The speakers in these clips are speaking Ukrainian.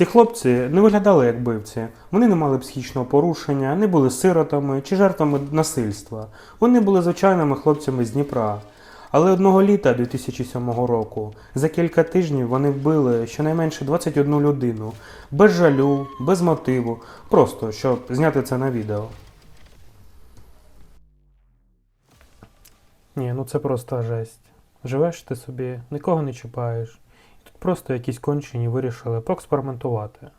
Ці хлопці не виглядали як бивці. Вони не мали психічного порушення, не були сиротами чи жертвами насильства. Вони були звичайними хлопцями з Дніпра. Але одного літа 2007 року за кілька тижнів вони вбили щонайменше 21 людину без жалю, без мотиву, просто щоб зняти це на відео. Ні, ну це просто жесть. Живеш ти собі, нікого не чіпаєш. Просто якісь кончені вирішили поекспериментувати.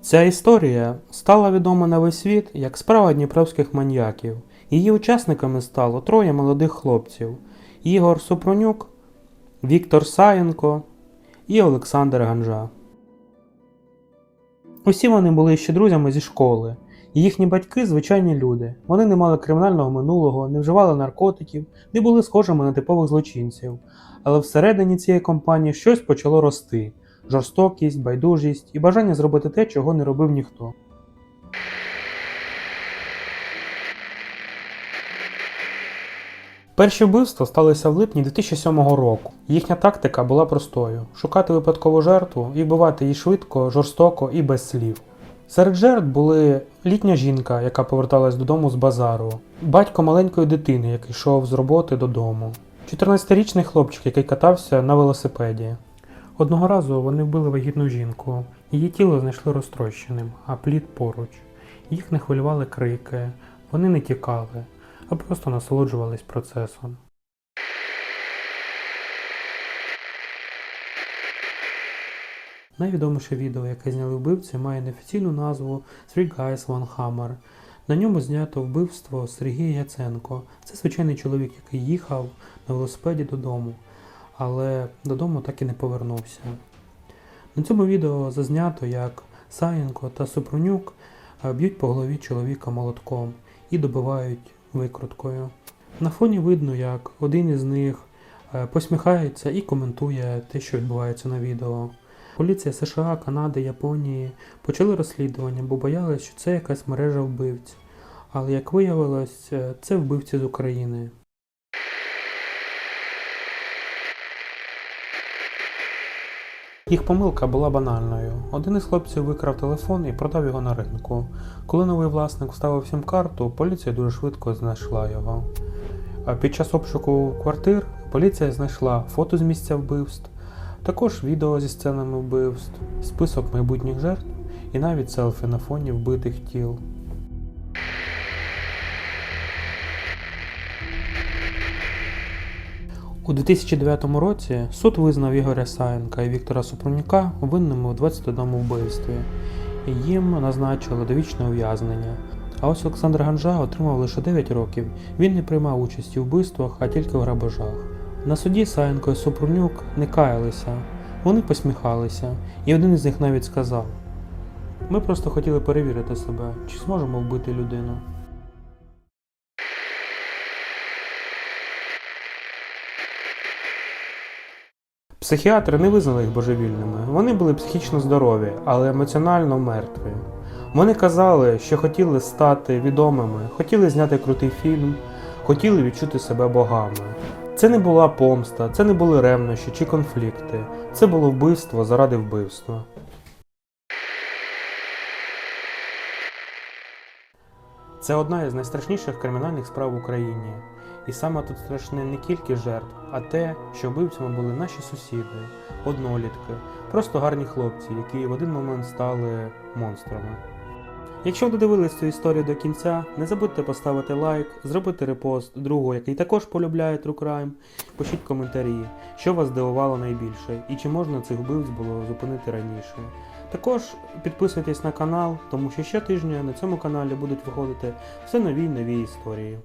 Ця історія стала відома на весь світ як справа дніпровських маньяків. Її учасниками стало троє молодих хлопців: Ігор Супронюк, Віктор Саєнко і Олександр Ганжа. Усі вони були ще друзями зі школи. Їхні батьки звичайні люди. Вони не мали кримінального минулого, не вживали наркотиків, не були схожими на типових злочинців. Але всередині цієї компанії щось почало рости: жорстокість, байдужість і бажання зробити те, чого не робив ніхто. Перші вбивства сталися в липні 2007 року. Їхня тактика була простою: шукати випадкову жертву і вбивати її швидко, жорстоко і без слів. Серед жертв були літня жінка, яка поверталась додому з базару, батько маленької дитини, який йшов з роботи додому, 14-річний хлопчик, який катався на велосипеді. Одного разу вони вбили вагітну жінку. Її тіло знайшли розтрощеним, а плід поруч. Їх не хвилювали крики, вони не тікали, а просто насолоджувались процесом. Найвідоміше відео, яке зняли вбивці, має неофіційну назву Three Guys One Hammer. На ньому знято вбивство Сергія Яценко. Це звичайний чоловік, який їхав на велосипеді додому, але додому так і не повернувся. На цьому відео зазнято, як Саєнко та Супрунюк е, б'ють по голові чоловіка молотком і добивають викруткою. На фоні видно, як один із них е, посміхається і коментує те, що відбувається на відео. Поліція США, Канади, Японії почали розслідування, бо боялися, що це якась мережа вбивць. Але як виявилось, е, це вбивці з України. Їх помилка була банальною. Один із хлопців викрав телефон і продав його на ринку. Коли новий власник вставив сім карту, поліція дуже швидко знайшла його. Під час обшуку квартир поліція знайшла фото з місця вбивств, також відео зі сценами вбивств, список майбутніх жертв і навіть селфі на фоні вбитих тіл. У 2009 році суд визнав Ігоря Саєнка і Віктора Супрунюка винними у 21 вбивстві. Їм назначили довічне ув'язнення. А ось Олександр Ганжа отримав лише 9 років. Він не приймав участі у вбивствах, а тільки в грабежах. На суді Саєнко і Супрунюк не каялися, вони посміхалися, і один із них навіть сказав: Ми просто хотіли перевірити себе, чи зможемо вбити людину. Психіатри не визнали їх божевільними. Вони були психічно здорові, але емоціонально мертві. Вони казали, що хотіли стати відомими, хотіли зняти крутий фільм, хотіли відчути себе богами. Це не була помста, це не були ревнощі чи конфлікти. Це було вбивство заради вбивства. Це одна із найстрашніших кримінальних справ в Україні. І саме тут страшне не тільки жертв, а те, що вбивцями були наші сусіди, однолітки, просто гарні хлопці, які в один момент стали монстрами. Якщо ви додивились цю історію до кінця, не забудьте поставити лайк, зробити репост другу, який також полюбляє True Crime. Пишіть коментарі, що вас здивувало найбільше і чи можна цих вбивць було зупинити раніше. Також підписуйтесь на канал, тому що щотижня на цьому каналі будуть виходити все нові нові історії.